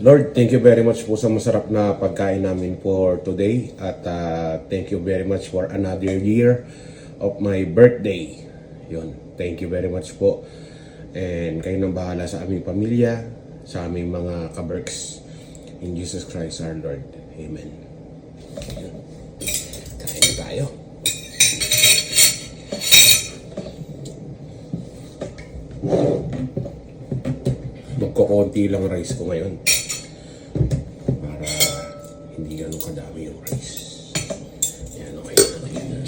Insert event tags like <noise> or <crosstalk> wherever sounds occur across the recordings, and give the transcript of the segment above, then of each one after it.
Lord, thank you very much po sa masarap na pagkain namin for today at ah, thank you very much for another year of my birthday. Yun, thank you very much po. And kayo nang bahala sa aming pamilya, sa aming mga kaberks. In Jesus Christ our Lord. Amen. Yun. Kain na tayo. Magkukunti lang rice ko ngayon. Para hindi ganun kadami yung rice. Yan, okay na, okay na.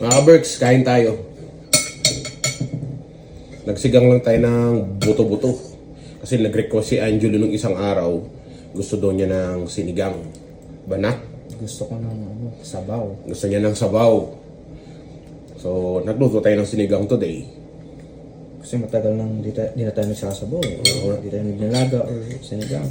Mga Berks, kain tayo. Nagsigang lang tayo ng buto-buto. Kasi nag-request si Angelo nung isang araw. Gusto daw niya ng sinigang. Banak. Gusto ko ng ano, sabaw. Gusto niya ng sabaw. So, nagluto tayo ng sinigang today. Kasi matagal nang di, ta- di na tayo nagsasabaw. eh. Di tayo nagnalaga or sinigang.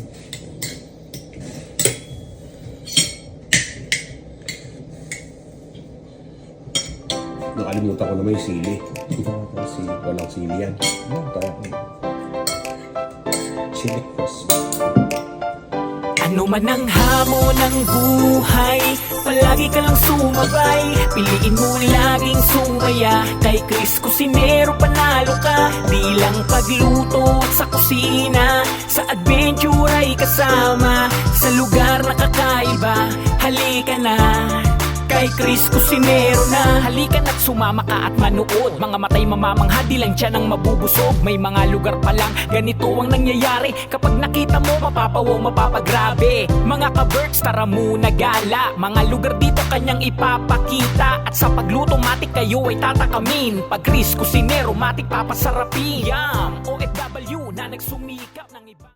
Nakalimutan ko na may sili. <laughs> Kasi, Walang sili yan. ano tayo? Chili. Ano man ang hamon ng buhay Palagi ka lang sumabay Piliin mo laging sumaya Kay Chris Cusinero panalo ka Di lang pagluto at sa kusina Sa adventure ay kasama Sa lugar na kakaiba Halika na Kay Chris Cusinero na. Halika na't sumama ka at manood. Mga matay mamamangha di lang tiyan ang mabubusog. May mga lugar pa lang ganito ang nangyayari. Kapag nakita mo mapapawaw mapapagrabe. Mga ka-birds tara muna gala. Mga lugar dito kanyang ipapakita. At sa pagluto matik kayo ay tatakamin. Pag Chris Cusinero matik papasarapin. Yum! OFW na nagsumikap na